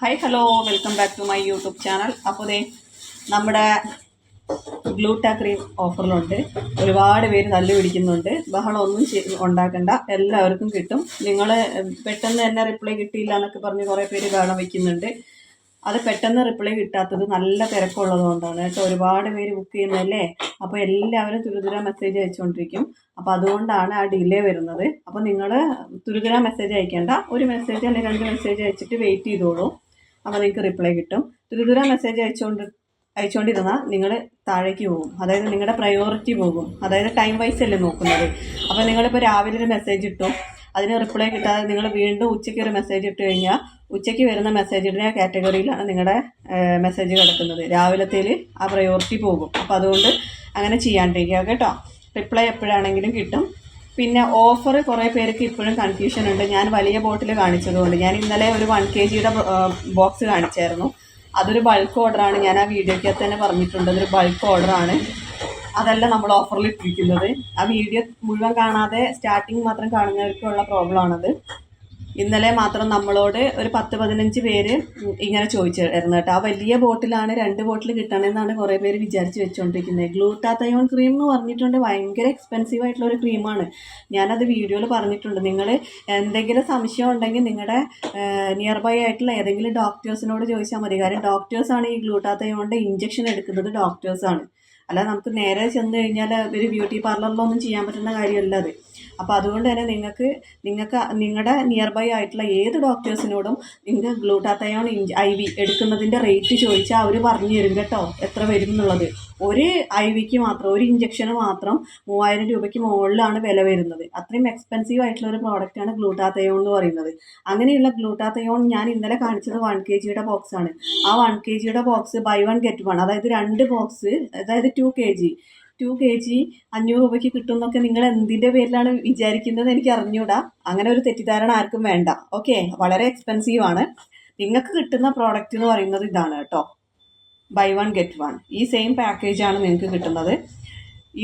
Hi hello welcome back to my YouTube channel അപ്പോൾ ദേ നമ്മുടെ ഗ്ലൂട്ടാ ക്രീം ഓഫറിലുണ്ട് ഒരുപാട് പേര് തല്ലു പിടിക്കുന്നുണ്ട്. ബഹളം ഒന്നും ചെയ്- ഉണ്ടാക്കണ്ട. എല്ലാവർക്കും കിട്ടും. നിങ്ങൾ പെട്ടെന്ന് തന്നെ റിപ്ലൈ കിട്ടിയില്ല എന്നൊക്കെ പറഞ്ഞ് കുറേ പേര് ബഹളം വയ്ക്കുന്നുണ്ട് അത് പെട്ടെന്ന് റിപ്ലൈ കിട്ടാത്തത് നല്ല തിരക്കുള്ളതുകൊണ്ടാണ് കേട്ടോ. ഒരുപാട് പേര് ബുക്ക് ചെയ്യുന്നതല്ലേ? അപ്പോൾ എല്ലാവരും തുരുതുര മെസ്സേജ് അയച്ചുകൊണ്ടിരിക്കും. അപ്പോൾ അതുകൊണ്ടാണ് ആ ഡിലേ വരുന്നത്. അപ്പോൾ നിങ്ങൾ തുരുതുര മെസ്സേജ് അയക്കേണ്ട. ഒരു മെസ്സേജ് അല്ലെങ്കിൽ രണ്ട് മെസ്സേജ് അയച്ചിട്ട് വെയിറ്റ് ചെയ്തോളൂ. അപ്പോൾ റിപ്ലൈ കിട്ടും. തുരുതുര മെസ്സേജ് അയച്ചുകൊണ്ട് അയച്ചുകൊണ്ടിരുന്നാൽ നിങ്ങൾ താഴേക്ക് പോകും. അതായത് നിങ്ങളുടെ പ്രയോറിറ്റി പോകും. അതായത് ടൈം വൈസ് അല്ലേ നോക്കുന്നത്. അപ്പോൾ നിങ്ങളിപ്പോൾ രാവിലെ ഒരു മെസ്സേജ് ഇട്ടു. അതിന് റിപ്ലൈ കിട്ടാതെ നിങ്ങൾ വീണ്ടും ഉച്ചയ്ക്ക് ഒരു മെസ്സേജ് ഇട്ട് കഴിഞ്ഞാൽ ഉച്ചയ്ക്ക് വരുന്ന മെസ്സേജിന്റെ കാറ്റഗറിയിലാണ് നിങ്ങളുടെ മെസ്സേജ് കിടക്കുന്നത്. രാവിലത്തേൽ ആ പ്രയോറിറ്റി പോകും. അപ്പോൾ അതുകൊണ്ട് അങ്ങനെ ചെയ്യാണ്ടിരിക്കുക കേട്ടോ. റിപ്ലൈ എപ്പോഴാണെങ്കിലും കിട്ടും. പിന്നെ ഓഫർ കുറേ പേർക്ക് ഇപ്പോഴും കൺഫ്യൂഷൻ ഉണ്ട്. ഞാൻ വലിയ ബോട്ടിൽ കാണിച്ചതുകൊണ്ട്. ഞാൻ ഇന്നലെ ഒരു വൺ കെ ജിയുടെ ബോക്സ് കാണിച്ചായിരുന്നു. അതൊരു ബൾക്ക് ഓർഡറാണ് ഞാൻ ആ വീഡിയോയ്ക്കകത്ത് തന്നെ പറഞ്ഞിട്ടുണ്ട്. അതൊരു ബൾക്ക് ഓർഡറാണ് അതല്ല നമ്മൾ ഓഫറിൽ ഇട്ടിരിക്കുന്നത്. ആ വീഡിയോ മുഴുവൻ കാണാതെ സ്റ്റാർട്ടിങ് മാത്രം കാണുന്നവർക്കുള്ള പ്രോബ്ലം ആണത്. ഇന്നലെ മാത്രം നമ്മളോട് ഒരു പത്ത് പതിനഞ്ച് പേര് ഇങ്ങനെ ചോദിച്ചായിരുന്നു കേട്ടോ. ആ വലിയ ബോട്ടിലാണ് രണ്ട് ബോട്ടിൽ കിട്ടണമെന്നാണ് കുറേ പേര് വിചാരിച്ച് വെച്ചുകൊണ്ടിരിക്കുന്നത് ഗ്ലൂട്ടാത്തയോൺ ക്രീം എന്ന് പറഞ്ഞിട്ടുണ്ട്. ഭയങ്കര എക്സ്പെൻസീവ് ആയിട്ടുള്ള ഒരു ക്രീമാണ്. ഞാനത് വീഡിയോയിൽ പറഞ്ഞിട്ടുണ്ട്. നിങ്ങൾ എന്തെങ്കിലും സംശയം ഉണ്ടെങ്കിൽ നിങ്ങളുടെ നിയർ ബൈ ആയിട്ടുള്ള ഏതെങ്കിലും ഡോക്ടേഴ്സിനോട് ചോദിച്ചാൽ മതി. കാര്യം ഡോക്ടേഴ്സാണ് ഈ ഗ്ലൂട്ടാത്തയോണിന്റെ ഇഞ്ചക്ഷൻ എടുക്കുന്നത് ഡോക്ടേഴ്സാണ് അല്ല നമുക്ക് നേരെ ചെന്ന് കഴിഞ്ഞാൽ ഒരു ബ്യൂട്ടി പാർലറിലൊന്നും ചെയ്യാൻ പറ്റുന്ന കാര്യമല്ല അത്. അപ്പോൾ അതുകൊണ്ട് തന്നെ നിങ്ങൾക്ക് നിങ്ങൾക്ക് നിങ്ങളുടെ നിയർ ബൈ ആയിട്ടുള്ള ഏത് ഡോക്ടേഴ്സിനോടും നിങ്ങൾക്ക് ഗ്ലൂട്ടാത്തയോൺ ഇഞ്ച് ഐ വി എടുക്കുന്നതിന്റെ റേറ്റ് ചോദിച്ചാൽ അവർ പറഞ്ഞു തരും കേട്ടോ എത്ര വരും എന്നുള്ളത് ഒരു ഐ വിക്ക് മാത്രം ഒരു ഇഞ്ചക്ഷന് മാത്രം മൂവായിരം രൂപയ്ക്ക് മുകളിലാണ് വില വരുന്നത്. അത്രയും എക്സ്പെൻസീവ് ആയിട്ടുള്ള ഒരു പ്രോഡക്റ്റാണ് ഗ്ലൂട്ടാത്തയോൺ എന്ന് പറയുന്നത്. അങ്ങനെയുള്ള ഗ്ലൂട്ടാത്തയോൺ ഞാൻ ഇന്നലെ കാണിച്ചത് വൺ കെ ജിയുടെ ബോക്സാണ് ആ വൺ കെ ജിയുടെ box buy one get one അതായത് രണ്ട് ബോക്സ് അതായത് two K G two K G അഞ്ഞൂറ് രൂപയ്ക്ക് കിട്ടും എന്നൊക്കെ നിങ്ങൾ എന്തിന്റെ പേരിലാണ് വിചാരിക്കുന്നത് എനിക്ക് അറിഞ്ഞൂടാ. അങ്ങനെ ഒരു തെറ്റിദ്ധാരണ ആർക്കും വേണ്ട. ഓക്കെ വളരെ എക്സ്പെൻസീവ് ആണ്. നിങ്ങൾക്ക് കിട്ടുന്ന പ്രോഡക്റ്റ് എന്ന് പറയുന്നത് ഇതാണ് കേട്ടോ. ബൈ വൺ ഗെറ്റ് വൺ ഈ സെയിം പാക്കേജാണ് നിങ്ങൾക്ക് കിട്ടുന്നത്.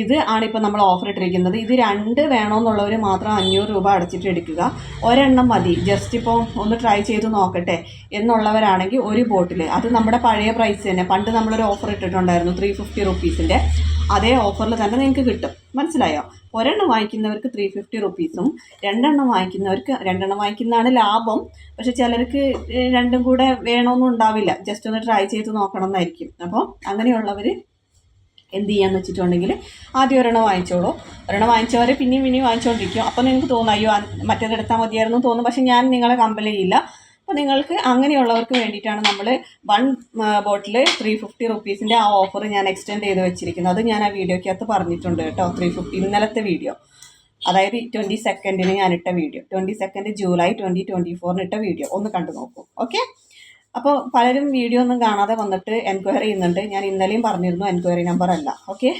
ഇത് ആണിപ്പോൾ നമ്മൾ ഓഫർ ഇട്ടിരിക്കുന്നത്. ഇത് രണ്ട് വേണമെന്നുള്ളവർ മാത്രം അഞ്ഞൂറ് രൂപ അടച്ചിട്ട് എടുക്കുക. ഒരെണ്ണം മതി. ജസ്റ്റ് ഇപ്പോൾ ഒന്ന് ട്രൈ ചെയ്ത് നോക്കട്ടെ എന്നുള്ളവരാണെങ്കിൽ ഒരു ബോട്ടിൽ അത് നമ്മുടെ പഴയ പ്രൈസ് തന്നെ. പണ്ട് നമ്മളൊരു ഓഫർ ഇട്ടിട്ടുണ്ടായിരുന്നു ത്രീ ഫിഫ്റ്റി റുപ്പീസിന്റെ അതേ ഓഫറിൽ തന്നെ നിങ്ങൾക്ക് കിട്ടും. മനസ്സിലായോ? ഒരെണ്ണം വാങ്ങിക്കുന്നവർക്ക് ത്രീ ഫിഫ്റ്റി റുപ്പീസും രണ്ടെണ്ണം വാങ്ങിക്കുന്നവർക്ക് രണ്ടെണ്ണം വാങ്ങിക്കുന്നതാണ് ലാഭം. പക്ഷെ ചിലർക്ക് രണ്ടും കൂടെ വേണമെന്നും ഉണ്ടാവില്ല. ജസ്റ്റ് ഒന്ന് ട്രൈ ചെയ്ത് നോക്കണം എന്നായിരിക്കും അപ്പോൾ അങ്ങനെയുള്ളവർ എന്ത് ചെയ്യാന്ന് വെച്ചിട്ടുണ്ടെങ്കിൽ ആദ്യം ഒരെണ്ണം വാങ്ങിച്ചോളൂ. ഒരെണ്ണം വാങ്ങിച്ചവർ പിന്നെയും പിന്നെയും വാങ്ങിച്ചുകൊണ്ടിരിക്കും അപ്പോൾ നിങ്ങൾക്ക് തോന്നും അയ്യോ മറ്റേത് എടുത്താൽ മതിയായിരുന്നു തോന്നും. പക്ഷെ ഞാൻ നിങ്ങളെ കമ്പൽ ചെയ്യില്ല അപ്പോൾ നിങ്ങൾക്ക് അങ്ങനെയുള്ളവർക്ക് വേണ്ടിയിട്ടാണ് നമ്മൾ വൺ ബോട്ടിൽ ത്രീ ഫിഫ്റ്റി റുപ്പീസിന്റെ ആ ഓഫർ ഞാൻ എക്സ്റ്റെൻഡ് ചെയ്ത് വെച്ചിരിക്കുന്നത്. അത് ഞാൻ ആ വീഡിയോയ്ക്കകത്ത് പറഞ്ഞിട്ടുണ്ട് കേട്ടോ ത്രീ ഫിഫ്റ്റി ഇന്നലത്തെ വീഡിയോ. അതായത് ട്വന്റി സെക്കൻഡിന് ഞാനിട്ട video. Twenty second July twenty twenty ഫോറിന് ഇട്ട വീഡിയോ. ഒന്ന് കണ്ടു നോക്കൂ. ഓക്കെ അപ്പോൾ പലരും വീഡിയോ ഒന്നും കാണാതെ വന്നിട്ട് എൻക്വയറി ചെയ്യുന്നുണ്ട്. ഞാൻ ഇന്നലെയും പറഞ്ഞിരുന്നു എൻക്വയറി നമ്പർ അല്ല. ഓക്കെ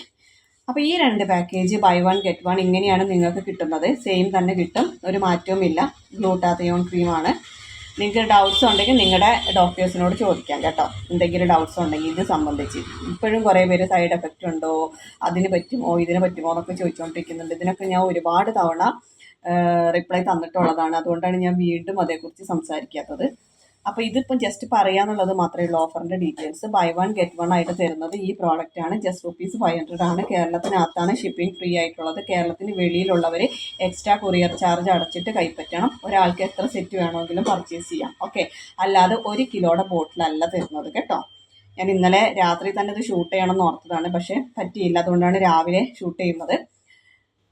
അപ്പോൾ ഈ രണ്ട് package buy one get one ഇങ്ങനെയാണ് നിങ്ങൾക്ക് കിട്ടുന്നത്. സെയിം തന്നെ കിട്ടും. ഒരു മാറ്റവും ഇല്ല. ഗ്ലൂട്ടാത്തയോൺ ക്രീമാണ് നിങ്ങൾക്ക് ഡൗട്ട്സ് ഉണ്ടെങ്കിൽ നിങ്ങളുടെ ഡോക്ടേഴ്സിനോട് ചോദിക്കാം കേട്ടോ. എന്തെങ്കിലും ഡൗട്ട്സ് ഉണ്ടെങ്കിൽ ഇത് സംബന്ധിച്ച്. ഇപ്പോഴും കുറേ പേര് സൈഡ് എഫക്റ്റ് ഉണ്ടോ? അതിന് പറ്റുമോ? ഇതിന് പറ്റുമോ എന്നൊക്കെ ചോദിച്ചുകൊണ്ടിരിക്കുന്നുണ്ട് ഇതിനൊക്കെ ഞാൻ ഒരുപാട് തവണ റിപ്ലൈ തന്നിട്ടുള്ളതാണ്. അതുകൊണ്ടാണ് ഞാൻ വീണ്ടും അതേക്കുറിച്ച് സംസാരിക്കാത്തത്. അപ്പോൾ ഇതിപ്പം ജസ്റ്റ് പറയാന്നുള്ളത് മാത്രമേ ഉള്ളൂ. ഓഫറിന്റെ details buy one get one ആയിട്ട് തരുന്നത് ഈ പ്രോഡക്റ്റ് ആണ്. ജസ്റ്റ് റുപ്പീസ് ഫൈവ് ഹൺഡ്രഡ് ആണ്. കേരളത്തിനകത്താണ് ഷിപ്പിംഗ് ഫ്രീ ആയിട്ടുള്ളത്. കേരളത്തിന് വെളിയിലുള്ളവർ എക്സ്ട്രാ കൊറിയർ ചാർജ് അടച്ചിട്ട് കൈപ്പറ്റണം. ഒരാൾക്ക് എത്ര സെറ്റ് വേണമെങ്കിലും പർച്ചേസ് ചെയ്യാം. ഓക്കെ അല്ലാതെ ഒരു കിലോയുടെ ബോട്ടിലല്ല തരുന്നത് കേട്ടോ. ഞാൻ ഇന്നലെ രാത്രി തന്നെ ഇത് ഷൂട്ട് ചെയ്യണം എന്ന് ഓർത്തതാണ്. പക്ഷേ പറ്റിയില്ല. അതുകൊണ്ടാണ് രാവിലെ ഷൂട്ട് ചെയ്യുന്നത്.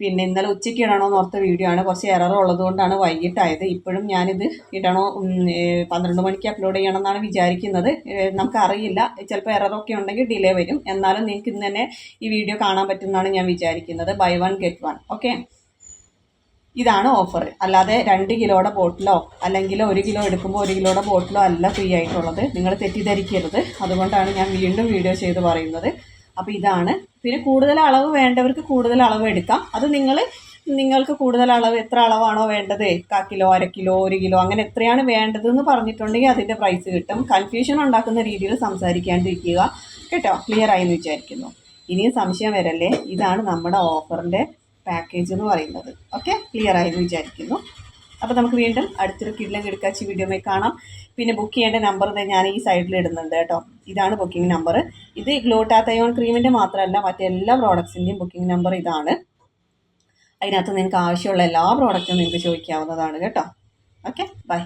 പിന്നെ ഇന്നലെ ഉച്ചയ്ക്ക് ഇടണമെന്ന് ഓർത്ത വീഡിയോ ആണ്. കുറച്ച് എറർ ഉള്ളതുകൊണ്ടാണ് വൈകിട്ടായത്. ഇപ്പോഴും ഞാനിത് ഇടണോ പന്ത്രണ്ട് മണിക്ക് അപ്ലോഡ് ചെയ്യണം എന്നാണ് വിചാരിക്കുന്നത് നമുക്കറിയില്ല. ചിലപ്പോൾ എററൊക്കെ ഉണ്ടെങ്കിൽ ഡിലേ വരും. എന്നാലും നിങ്ങൾക്ക് ഇന്ന് തന്നെ ഈ വീഡിയോ കാണാൻ പറ്റുമെന്നാണ് ഞാൻ വിചാരിക്കുന്നത്. Buy one get one okay ഇതാണ് ഓഫർ അല്ലാതെ രണ്ട് കിലോയുടെ ബോട്ടിലോ അല്ലെങ്കിൽ ഒരു കിലോ എടുക്കുമ്പോൾ ഒരു കിലോയുടെ ബോട്ടിലോ അല്ല ഫ്രീ ആയിട്ടുള്ളത്. നിങ്ങൾ തെറ്റിദ്ധരിക്കരുത്. അതുകൊണ്ടാണ് ഞാൻ വീണ്ടും വീഡിയോ ചെയ്ത് പറയുന്നത്. അപ്പോൾ ഇതാണ്. പിന്നെ കൂടുതൽ അളവ് വേണ്ടവർക്ക് കൂടുതൽ അളവ് എടുക്കാം. അത് നിങ്ങൾ നിങ്ങൾക്ക് കൂടുതൽ അളവ് എത്ര അളവാണോ വേണ്ടത്? കാ കിലോ അര കിലോ ഒരു കിലോ അങ്ങനെ എത്രയാണ് വേണ്ടതെന്ന് പറഞ്ഞിട്ടുണ്ടെങ്കിൽ അതിന്റെ പ്രൈസ് കിട്ടും. കൺഫ്യൂഷൻ ഉണ്ടാക്കുന്ന രീതിയിൽ സംസാരിക്കാണ്ടിരിക്കുക. കേട്ടോ? ക്ലിയർ ആയി എന്ന് വിചാരിക്കുന്നു. ഇനിയും സംശയം വരല്ലേ? ഇതാണ് നമ്മുടെ ഓഫറിന്റെ പാക്കേജ് എന്ന് പറയുന്നത്. ഓക്കെ ക്ലിയർ ആയി എന്ന് വിചാരിക്കുന്നു. അപ്പോൾ നമുക്ക് വീണ്ടും അടുത്തൊരു കിടിലം കിടക്കാച്ചി വീഡിയോയിൽ കാണാം. പിന്നെ ബുക്ക് ചെയ്യേണ്ട നമ്പർ ഞാൻ ഈ സൈഡിൽ ഇടുന്നുണ്ട് കേട്ടോ. ഇതാണ് ബുക്കിംഗ് നമ്പർ ഇത് ഗ്ലൂട്ടാത്തയോൺ ക്രീമിന്റെ മാത്രമല്ല മറ്റെല്ലാ പ്രോഡക്ട്സിന്റെയും ബുക്കിംഗ് നമ്പർ ഇതാണ്. അതിനകത്ത് നിങ്ങൾക്ക് ആവശ്യമുള്ള എല്ലാ പ്രോഡക്റ്റും നിങ്ങൾക്ക് ചോദിക്കാവുന്നതാണ് കേട്ടോ. Okay bye